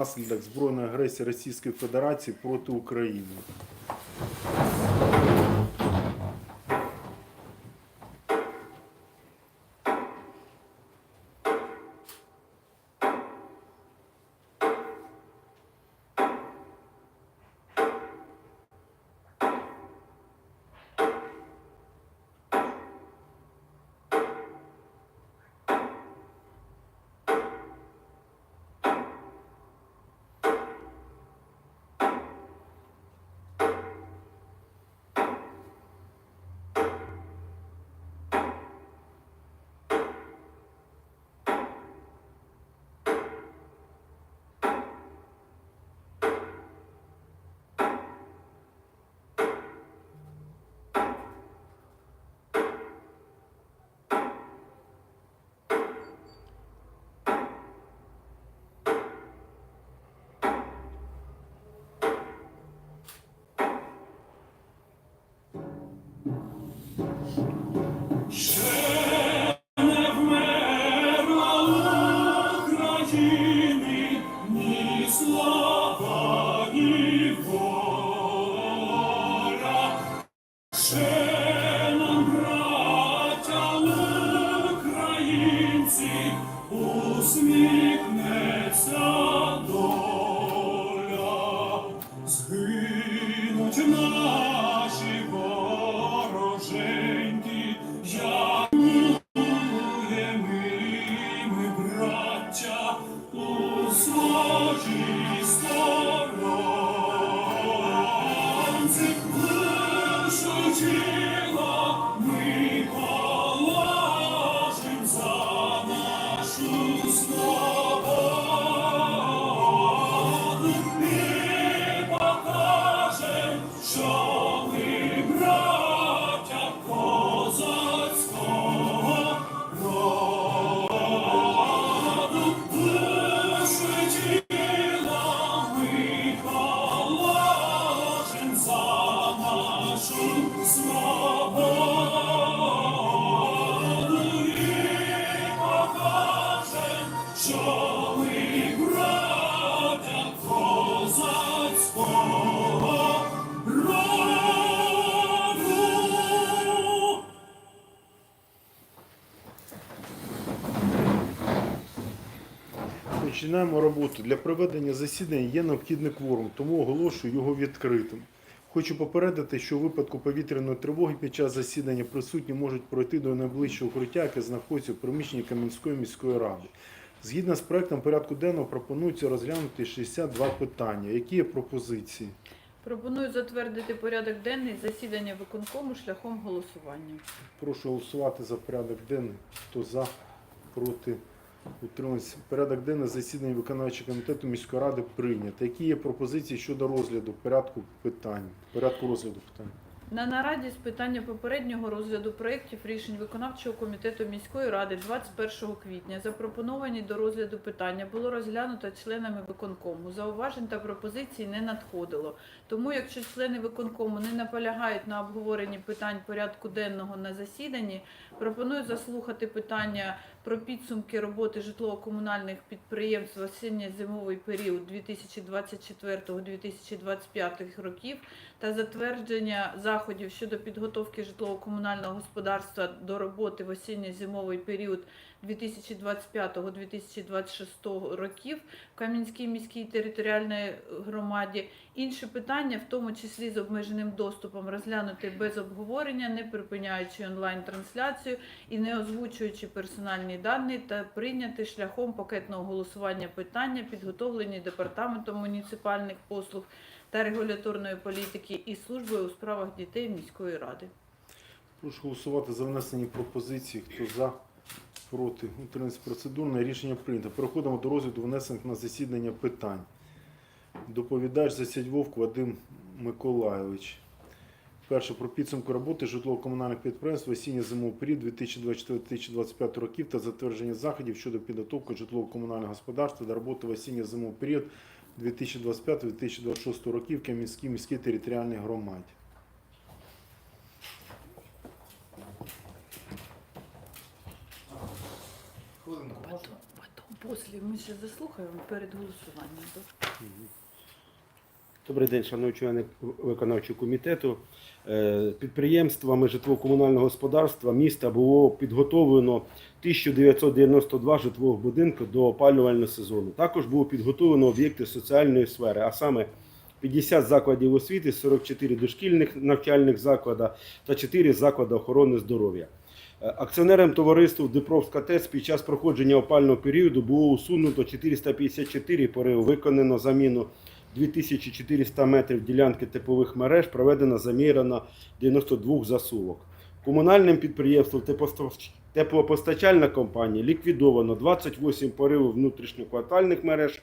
внаслідок збройної агресії Російської Федерації проти України. Нам, браття українці, усміхнеться доля. Згинуть наші вороженьки, як ми, браття, у своїй Починаємо роботу. Для проведення засідання є необхідний кворум, тому оголошую його відкритим. Хочу попередити, що у випадку повітряної тривоги під час засідання присутні можуть пройти до найближчого укриття, яке знаходиться в приміщенні Кам'янської міської ради. Згідно з проектом порядку денного пропонується розглянути 62 питання. Які є пропозиції? Пропоную затвердити порядок денний засідання виконкому шляхом голосування. Прошу голосувати за порядок денний. Хто за, проти, утримався. Порядок денний засідання виконавчого комітету міської ради прийнято. Які є пропозиції щодо розгляду порядку питань? Порядку розгляду питань. На нараді з питання попереднього розгляду проєктів рішень виконавчого комітету міської ради 21 квітня запропоновані до розгляду питання було розглянуто членами виконкому. Зауважень та пропозицій не надходило. Тому, якщо члени виконкому не наполягають на обговоренні питань порядку денного на засіданні, пропоную заслухати питання про підсумки роботи житлово-комунальних підприємств осінньо-зимовий період 2024-2025 років та затвердження заходів щодо підготовки житлово-комунального господарства до роботи в осінньо-зимовий період 2025-2026 років в Кам'янській міській територіальній громаді. Інші питання, в тому числі з обмеженим доступом, розглянути без обговорення, не припиняючи онлайн-трансляцію і не озвучуючи персональні дані та прийняти шляхом пакетного голосування питання, підготовлені департаментом муніципальних послуг та регуляторної політики і службою у справах дітей міської ради. Прошу голосувати за внесені пропозиції. Хто за, проти, утримався процедурне рішення прийнято. Переходимо до розгляду внесених на засідання питань. Доповідач засядь Вовк Вадим Миколайович. Перше про підсумку роботи житлово-комунальних підприємств осінньо зимовий період 2024-2025 років та затвердження заходів щодо підготовки житлово-комунального господарства до роботи в осінньо зимовий період 2025-2026 років в Кам'янській міській територіальній громаді. Хвилинку можна? Потом, потом. Ми ще заслухаємо перед голосуванням. Добрий день, шановні члени виконавчого комітету. Е, Підприємствами житлово-комунального господарства міста було підготовлено 1992 житлових будинків до опалювального сезону. Також було підготовлено об'єкти соціальної сфери, а саме 50 закладів освіти, 44 дошкільних навчальних заклади та 4 заклади охорони здоров'я. Е, Акціонерам товариству Дніпровська ТЕЦ під час проходження опального періоду було усунуто 454 пориви, виконано заміну 2400 метрів ділянки теплових мереж, проведено замірено 92 засувок. Комунальним підприємством теплопостачальна компанія ліквідовано 28 поривів внутрішньоквартальних мереж,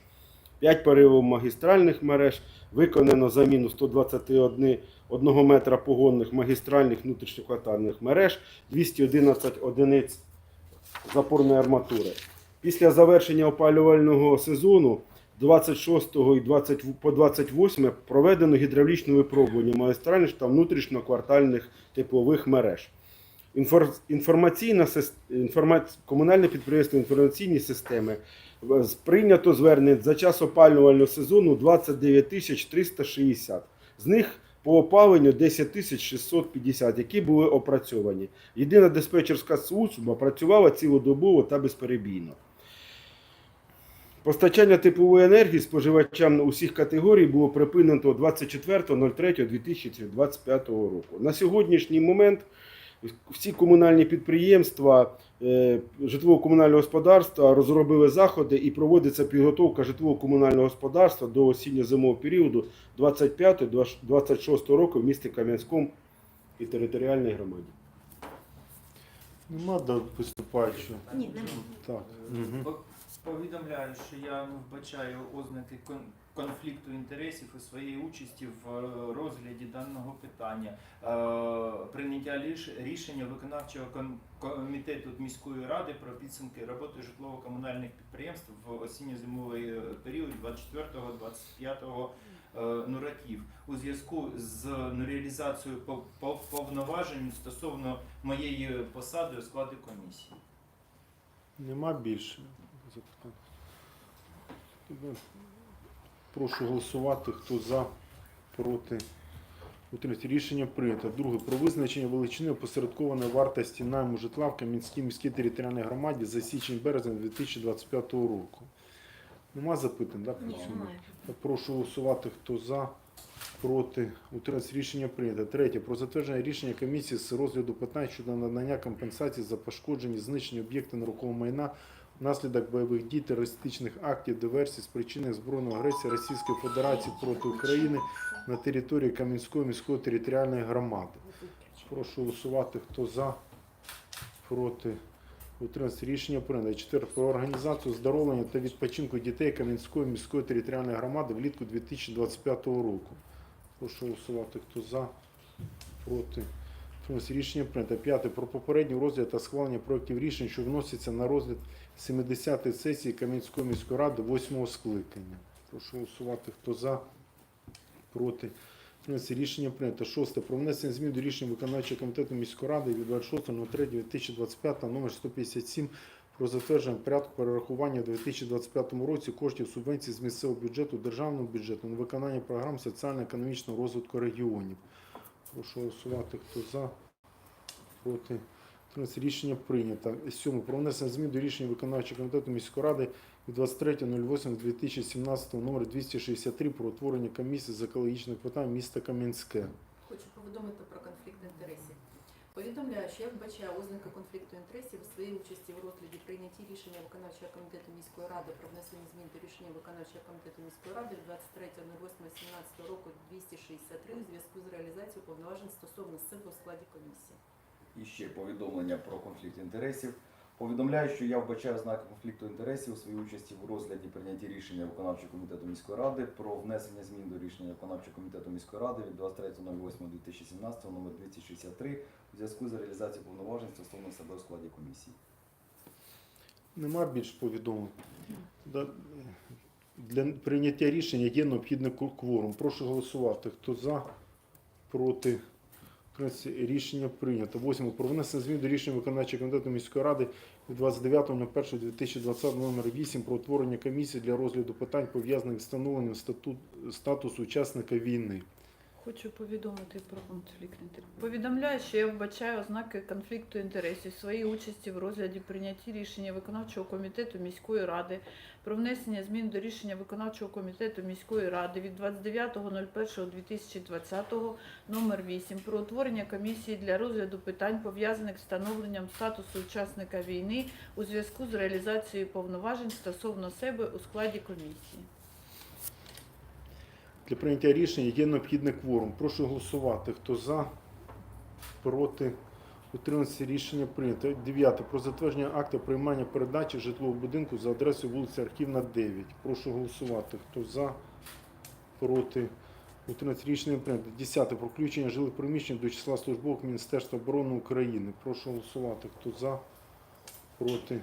5 поривів магістральних мереж, виконано заміну 121 1 метра погонних магістральних внутрішньоквартальних мереж, 211 одиниць запорної арматури. Після завершення опалювального сезону 26 і 20 по 28 проведено гідравлічне випробування магістральних та внутрішньоквартальних теплових мереж. Інфор, інформаційна сис- інформа, комунальне підприємство інформаційні системи прийнято звернень за час опалювального сезону 29 тисяч 360. З них по опаленню 10 тисяч 650, які були опрацьовані. Єдина диспетчерська служба працювала цілодобово та безперебійно. Постачання теплової енергії споживачам усіх категорій було припинено 24.03.2025 року. На сьогоднішній момент всі комунальні підприємства е, житлово-комунального господарства розробили заходи і проводиться підготовка житлово-комунального господарства до осінньо-зимового періоду 25-26 року в місті Кам'янському і територіальній громаді. Нема до виступаючого. Ні, немає. Так. Угу. По- Повідомляю, що я вбачаю ознаки кон- конфлікту інтересів і своєї участі в е, розгляді даного питання. Е, Прийняття рішення виконавчого ком- комітету міської ради про підсумки роботи житлово-комунальних підприємств в осінньо-зимовий е, період 24-25 е, ну, років у зв'язку з нереалізацією пов- повноважень стосовно моєї посади у складі комісії. Нема більше запитань. Тоді Прошу голосувати, хто за, проти. Утримується. Рішення прийнято. Друге. Про визначення величини опосередкованої вартості найму житла в Кам'янській міській територіальній громаді за січень-березень 2025 року. Нема запитань, так? Ні, немає. Прошу голосувати, хто за, проти. Утримується. Рішення прийнято. Третє. Про затвердження рішення комісії з розгляду питань щодо надання компенсації за пошкоджені знищені об'єкти нерухомого майна внаслідок бойових дій, терористичних актів, диверсій, спричинених збройної агресії Російської Федерації проти України на території Кам'янської міської територіальної громади. Прошу голосувати, хто за, проти. Утримується. Рішення прийнято. Четверте. Про організацію оздоровлення та відпочинку дітей Кам'янської міської територіальної громади влітку 2025 року. Прошу голосувати, хто за, проти. Рішення прийнято. П'яте. Про попередній розгляд та схвалення проєктів рішень, що вносяться на розгляд 70-ї сесії Кам'янської міської ради 8 скликання. Прошу голосувати, хто за, проти. Утримується. Рішення прийнято. Шосте. Про внесення змін до рішення виконавчого комітету міської ради від 26.03.2025 номер 157 про затвердження порядку перерахування у 2025 році коштів субвенцій з місцевого бюджету державного бюджету на виконання програм соціально-економічного розвитку регіонів. Прошу голосувати, хто за, проти. Утримується. Рішення прийнято. 7. Про внесення змін до рішення виконавчого комітету міської ради від 23.08.2017 номер 263 про утворення комісії з екологічних питань міста Кам'янське. Хочу повідомити про конфлікт інтересів. Повідомляю, що я вбачаю ознаки конфлікту інтересів у своїй участі в розгляді прийнятті рішення виконавчого комітету міської ради про внесення змін до рішення виконавчого комітету міської ради від 23.08.17 року 263 у зв'язку з реалізацією повноважень стосовно себе у складі комісії. І ще повідомлення про конфлікт інтересів. Повідомляю, що я вбачаю ознаки конфлікту інтересів у своїй участі в розгляді прийнятті рішення виконавчого комітету міської ради про внесення змін до рішення виконавчого комітету міської ради від 23.08.2017 номер 263 у зв'язку з реалізацією повноважень стосовно себе у складі комісії. Нема більш повідомлень. Для прийняття рішення є необхідний кворум. Прошу голосувати. Хто за, проти. Рішення прийнято. Восьмо. Про внесення змін до рішення виконавчого комітету міської ради від 29.01.2020 номер 8 про утворення комісії для розгляду питань, пов'язаних з встановленням статусу учасника війни. Хочу повідомити про конфлікт інтересів. Повідомляю, що я вбачаю ознаки конфлікту інтересів своїй участі в розгляді прийнятті рішення виконавчого комітету міської ради про внесення змін до рішення виконавчого комітету міської ради від 29.01.2020 номер 8 про утворення комісії для розгляду питань, пов'язаних з встановленням статусу учасника війни у зв'язку з реалізацією повноважень стосовно себе у складі комісії. Для прийняття рішення є необхідний кворум. Прошу голосувати. Хто за, проти, утримався рішення прийнято. Дев'яте. Про затвердження акту приймання передачі житлового будинку за адресою вулиця Архівна, 9. Прошу голосувати. Хто за, проти, утримався рішення прийнято. Десяте. Про включення жилих приміщень до числа службових Міністерства оборони України. Прошу голосувати. Хто за, проти,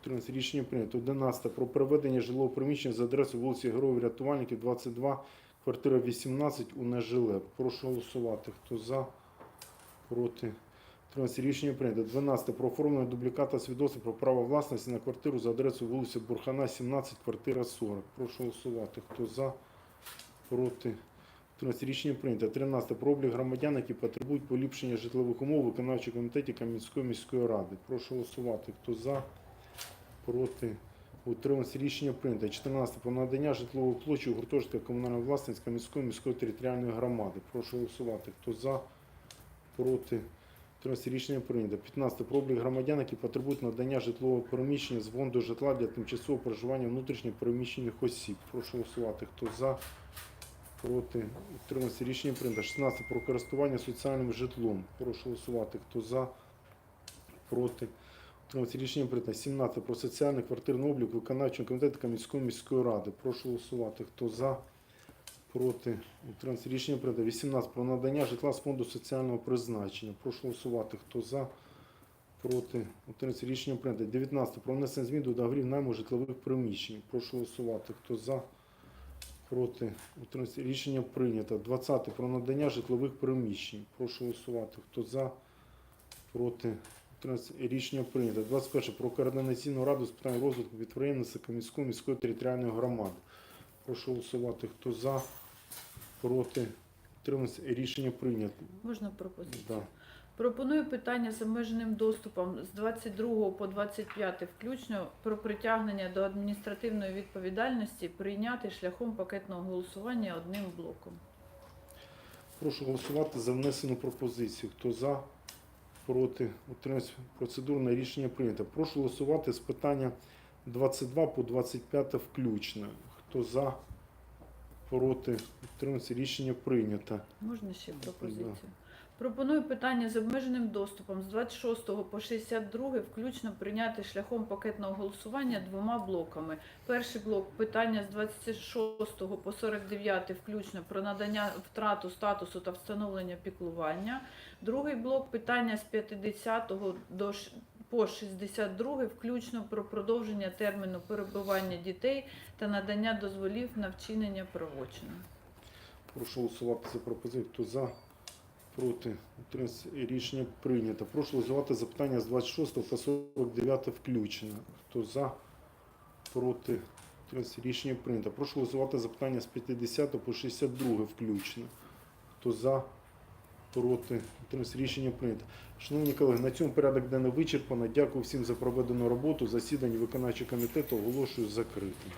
утримався рішення прийнято. 11. Про проведення жилого приміщення за адресою вулиці Героїв Рятувальників, 22 Квартира 18 у Нежиле. Прошу голосувати. Хто за? Проти? 13 рішення прийнято. 12. Про оформлення дубліката свідоцтва про право власності на квартиру за адресою вулиця Бурхана, 17, квартира 40. Прошу голосувати. Хто за? Проти? 13 рішення прийнято. 13. Про облік громадян, які потребують поліпшення житлових умов у виконавчій комітеті Кам'янської міської ради. Прошу голосувати. Хто за? Проти? Утримався рішення прийнято. 14. Про надання житлової площі у гуртожитка комунальної власності Кам'янської міської територіальної громади. Прошу голосувати. Хто за? Проти? Утримався рішення прийнято. 15. Про облік громадян, які потребують надання житлового переміщення з фонду житла для тимчасового проживання внутрішньо переміщених осіб. Прошу голосувати. Хто за? Проти? Утримався рішення прийнято. 16. Про користування соціальним житлом. Прошу голосувати. Хто за? Проти? Утримався рішення прийнято. 17. Про соціальний квартирний облік виконавчого комітету Кам'янської міської ради. Прошу голосувати. Хто за? Проти? Утримався рішення прийнято. 18. Про надання житла з фонду соціального призначення. Прошу голосувати. Хто за? Проти? Утримався рішення прийнято. 19. Про внесення змін до договорів найму житлових приміщень. Прошу голосувати. Хто за? Проти? Утримався рішення прийнято. 20. Про надання житлових приміщень. Прошу голосувати. Хто за? Проти? Утримався. Рішення прийнято. 21. Про координаційну раду з питань розвитку підприємництва Кам'янської міської територіальної громади. Прошу голосувати. Хто за? Проти? Утримався. Рішення прийнято. Можна пропозицію? Да. Пропоную питання з обмеженим доступом з 22 по 25 включно про притягнення до адміністративної відповідальності прийняти шляхом пакетного голосування одним блоком. Прошу голосувати за внесену пропозицію. Хто за? Проти? Утримався. Процедурне рішення прийнято. Прошу голосувати з питання 22 по 25 включно. Хто за? Проти? Утримався. Рішення прийнято. Можна ще пропозицію? Пропоную питання з обмеженим доступом з 26 по 62 включно прийняти шляхом пакетного голосування двома блоками. Перший блок питання з 26 по 49 включно про надання втрату статусу та встановлення піклування. Другий блок питання з 50 до по 62 включно про продовження терміну перебування дітей та надання дозволів на вчинення правочину. Прошу голосувати за пропозицію. Хто за? Проти? Рішення прийнято. Прошу голосувати за питання з 26 по 49 включно. Хто за? Проти? Рішення прийнято. Прошу голосувати за питання з 50 по 62 включно. Хто за? Проти? Рішення прийнято. Шановні колеги, на цьому порядок денний вичерпано. Дякую всім за проведену роботу. Засідання виконавчого комітету оголошую закритим.